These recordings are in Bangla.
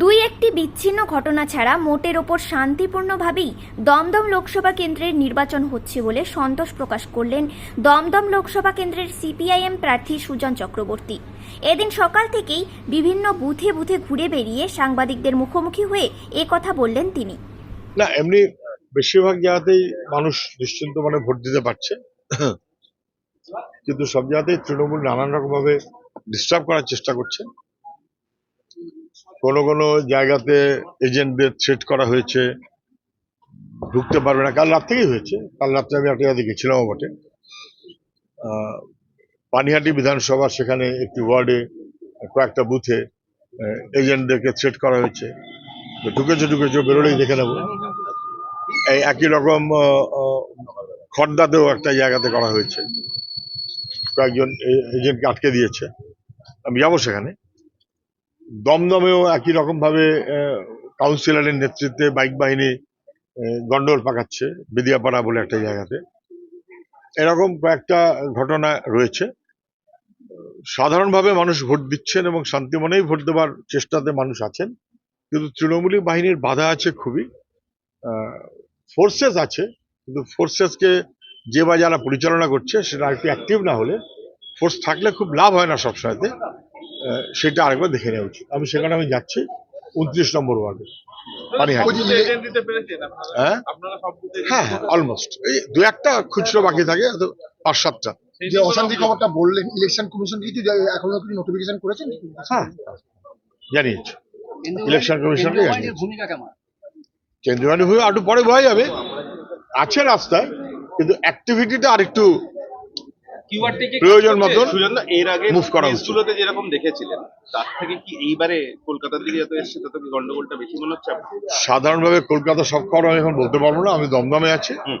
দুই একটি বিচ্ছিন্ন ঘটনা ছাড়া মোটের ওপর শান্তিপূর্ণভাবেই দমদম লোকসভা কেন্দ্রের নির্বাচন হচ্ছে বলে সন্তোষ প্রকাশ করলেন দমদম লোকসভা কেন্দ্রের সিপিআইএম প্রার্থী সুজন চক্রবর্তী। এদিন সকাল থেকেই বিভিন্ন বুথে বুথে ঘুরে বেরিয়ে সাংবাদিকদের মুখোমুখি হয়ে এ কথা বললেন তিনি। না, এমনি বেশিরভাগ জায়গাতেই মানুষ নিশ্চিন্ত মানে ভোট দিতে পারছে। কিন্তু সব জায়গাতেই তৃণমূল নানান রকম ভাবে ডিস্টার্ব করার চেষ্টা করছে। কোনো কোনো জায়গাতে এজেন্টদের থ্রেট করা হয়েছে ঢুকতে পারবে না। কাল রাত থেকেই হয়েছে। কাল রাত্রে আমি একটা জায়গাতে গেছিলামও বটে। পানিহাটি বিধানসভা সেখানে একটি ওয়ার্ডে কয়েকটা বুথে এজেন্টদেরকে থ্রেট করা হয়েছে। ঢুকেছে ঢুকেছে বেরোলেই দেখে নেব। এই একই রকম আহ, একটা জায়গাতে করা হয়েছে। কয়েকজন এজেন্টকে আটকে দিয়েছে। আমি যাব সেখানে। দমদমেও একই রকম ভাবে কাউন্সিলরের নেতৃত্বে বাইক বাহিনী গন্ডোল পাকাচ্ছে, বেদিয়াপাড়া বলে একটা জায়গাতে। এরকম কয়েকটা ঘটনা রয়েছে। সাধারণভাবে মানুষ ভোট দিচ্ছেন এবং শান্তি মনেই ভোট দেওয়ার চেষ্টাতে মানুষ আছেন। কিন্তু তৃণমূলী বাহিনীর বাধা আছে খুবই। ফোর্সেস আছে, কিন্তু ফোর্সেসকে যে বা যারা পরিচালনা করছে, সেটা একটু অ্যাক্টিভ না হলে ফোর্স থাকলে খুব লাভ হয় না সবসময়তে। সেটা আরেকবার দেখে নেওয়া উচিত। আমি সেখানে আমি যাচ্ছি উনত্রিশ নম্বর ওয়ার্ডে। হ্যাঁ? হ্যাঁ হ্যাঁ অলমোস্ট এই দু একটা খুচরো বাকি থাকে পাঁচ সাতটা। যে অশান্তি খবরটা বললেন ইলেকশন কমিশন কিছু এখনও নোটিফিকেশন করেছেন? হ্যাঁ জানিয়েছে। ইলেকশন কমিশনকে ভূমিকা কেন্দ্রীয় বাহিনী একটু পরে বোঝা যাবে। আছে রাস্তায় কিন্তু অ্যাক্টিভিটিটা আরেকটু প্রয়োজন মতন সুজন এর আগে move করা উচিত। যেরকম দেখেছিলেন তার থেকে কি এইবারে কলকাতার দিকে যত এসছে তত কি গন্ডগোলটা বেশি মনে হচ্ছে সাধারণভাবে কলকাতা সব খবর আমি এখন বলতে পারব না আমি দমদমে আছি। হুম।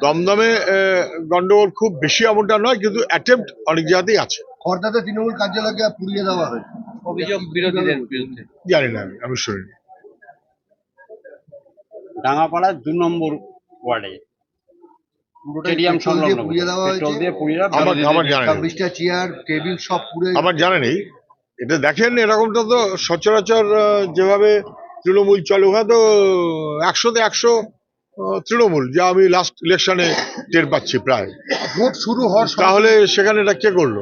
দমদমে আহ, গন্ডগোল খুব বেশি এমনটা নয় কিন্তু অ্যাটেম্প্ট অনেক জায়গাতেই আছে। খর্দাতে তৃণমূল কার্যালয়কে পুড়িয়ে দেওয়া হয়েছে অভিযোগ বিরোধীদের বিরুদ্ধে। জানি না আমি আমি শুনিনি। ডাঙ্গাপাড়ার দু নম্বর ওয়ার্ডে স্টেডিয়াম সংলগ্ন পুড়িয়ে দেওয়া হয়েছে। দিয়ে পুড়িয়ে দেওয়া আমার জানা নেই। ছাব্বিশটা চেয়ার টেবিল সব পুড়ে আমার জানা নেই। এটা দেখেন এরকমটা তো সচরাচর যেভাবে তৃণমূল চলে ওখানে তো একশোতে একশো তৃণমূল যা আমি লাস্ট ইলেকশনে টের পাচ্ছি প্রায়। ভোট শুরু হওয়ার তাহলে সেখানে এটা কে করল?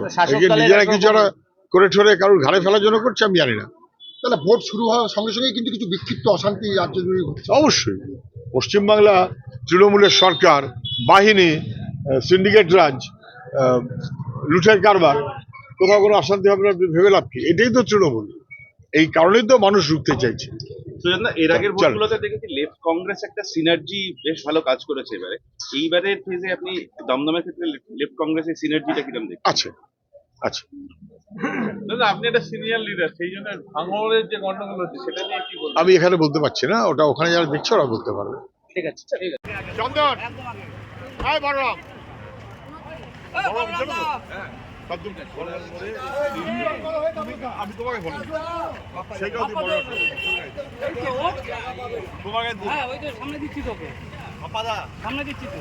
নিজেরা কিছু করে ঠরে কারোর ঘাড়ে ফেলার জন্য করছে আমি জানি না। তাহলে ভোট শুরু হওয়ার সঙ্গে সঙ্গে কিন্তু কিছু বিক্ষিপ্ত অশান্তি রাজ্য জুড়ে ঘটছে। অবশ্যই। পশ্চিমবাংলা তৃণমূলের সরকার বাহিনী সিন্ডিকেট রাজ আহ, লুটের কারবার কোথাও কোনো অশান্তি হবে না ভেবে লাভ কি? এটাই তো তৃণমূল। এই কারণেই তো মানুষ রুখতে চাইছে। সুজন দা, এর আগের ভোটগুলোতে দেখেছি লেফট কংগ্রেস একটা সিনার্জি বেশ ভালো কাজ করেছে এবারে। এইবারের ফেজে আপনি দমদমের ক্ষেত্রে লেফট কংগ্রেসের সিনার্জিটা কীরকম দেখছেন? আছে। দাদা আপনি একটা সিনিয়র লিডার সেই জন্য ভাঙড়ের যে গন্ডগোল হচ্ছে সেটা নিয়ে কি বলবেন? আমি এখানে বলতে পারছি না ওটা ওখানে যারা দেখছে ওরা বলতে পারবে। ঠিক আছে ঠিক আছে। চন্দন! হাই বড়রাম বড়রাম চলো তো? আমি তোমাকে বলি। সেটাও তুই বড় তোমাকে হ্যাঁ ওই তো সামনে দিচ্ছি তোকে। সামনে দিচ্ছি তো